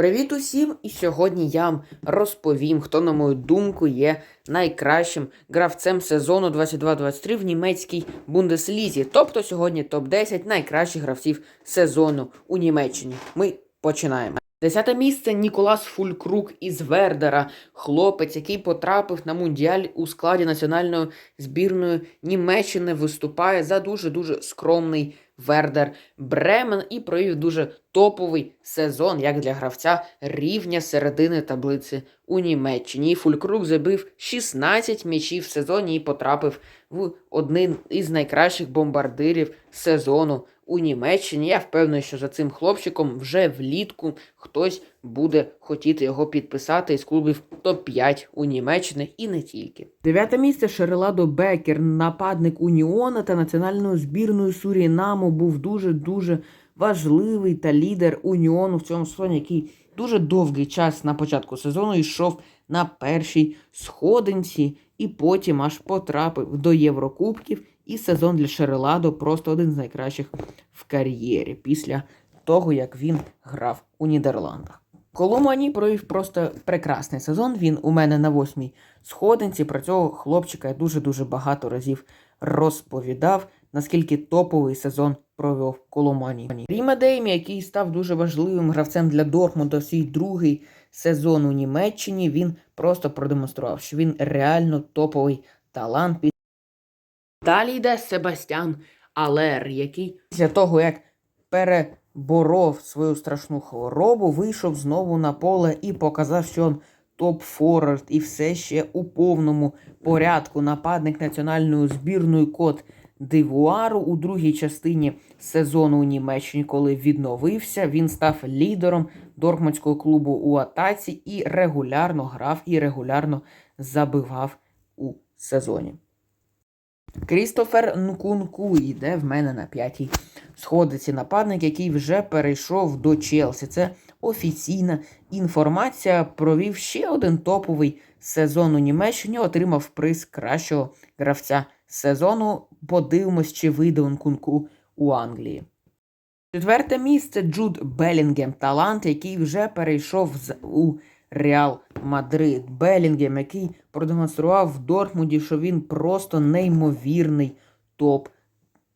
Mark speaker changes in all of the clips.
Speaker 1: Привіт усім! І сьогодні я вам розповім, хто, на мою думку, є найкращим гравцем сезону 22-23 в німецькій Бундеслізі. Тобто сьогодні топ-10 найкращих гравців сезону у Німеччині. Ми починаємо. Десяте місце Ніколас Фулькрук із Вердера, хлопець, який потрапив на мундіаль у складі національної збірної Німеччини, виступає за дуже-дуже скромний Вердер Бремен і провів дуже топовий сезон як для гравця рівня середини таблиці у Німеччині. І Фулькрук забив 16 м'ячів в сезоні і потрапив в один із найкращих бомбардирів сезону у Німеччині. Я впевнений, що за цим хлопчиком вже влітку хтось буде хотіти його підписати із клубів топ-5 у Німеччині і не тільки. Дев'яте місце Шереладо Бекер, нападник Уніона та національної збірної Сурінаму, був дуже-дуже важливий та лідер Уніону в цьому сезоні, який дуже довгий час на початку сезону йшов на першій сходинці і потім аж потрапив до Єврокубків. І сезон для Шереладо просто один з найкращих в кар'єрі після того, як він грав у Нідерландах. Коломані провів просто прекрасний сезон. Він у мене на восьмій сходинці. Про цього хлопчика я дуже-дуже багато разів розповідав, наскільки топовий сезон провів Коломані. Ріма Деймі, який став дуже важливим гравцем для Дортмунда свій другий сезон у Німеччині, він просто продемонстрував, що він реально топовий талант. Далі йде Себастьян Алер, який після того, як переборов свою страшну хворобу, вийшов знову на поле і показав, що він топ-форвард і все ще у повному порядку. Нападник національної збірної код Дивуару у другій частині сезону у Німеччині, коли відновився, він став лідером Дортмундського клубу у атаці і регулярно грав і регулярно забивав у сезоні. Крістофер Нкунку йде в мене на п'ятій сходиці нападник, який вже перейшов до Челсі. Це офіційна інформація. Провів ще один топовий сезон у Німеччині, отримав приз кращого гравця сезону. Подивимось, чи вийде Нкунку у Англії. Четверте місце Джуд Белінгем, талант, який вже перейшов у Реал Мадрид. Белінгем, який продемонстрував в Дортмунді, що він просто неймовірний топ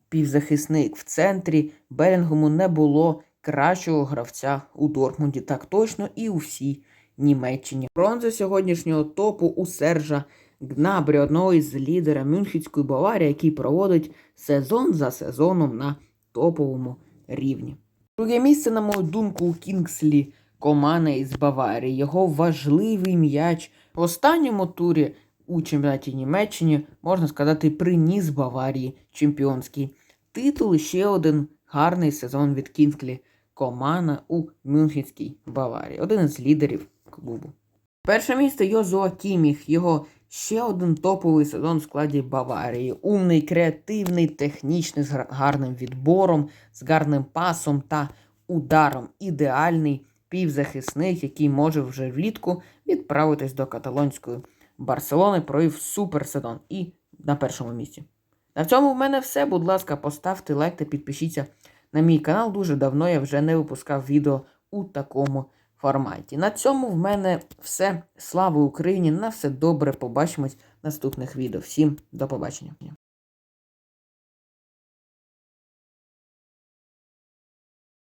Speaker 1: півзахисник. В центрі Белінгему не було кращого гравця у Дортмунді. Так точно і у всій Німеччині. Бронза сьогоднішнього топу у Сержа Гнабрі, одного із лідера Мюнхенської Баварії, який проводить сезон за сезоном на топовому рівні. Друге місце, на мою думку, у Кінгслі Комане із Баварії. Його важливий м'яч в останньому турі у чемпіонаті Німеччини, можна сказати, приніс Баварії чемпіонський титул. І ще один гарний сезон від Кінгслі Комана у Мюнхенській Баварії. Один із лідерів клубу. Перше місце Йозуа Кіміх. Його ще один топовий сезон в складі Баварії. Умний, креативний, технічний, з гарним відбором, з гарним пасом та ударом. Ідеальний півзахисник, який може вже влітку відправитись до каталонської Барселони, провів супер сезон і на першому місці. На цьому в мене все. Будь ласка, поставте лайк та підпишіться на мій канал. Дуже давно я вже не випускав відео у такому форматі. На цьому в мене все. Слава Україні! На все добре. Побачимось в наступних відео. Всім до побачення.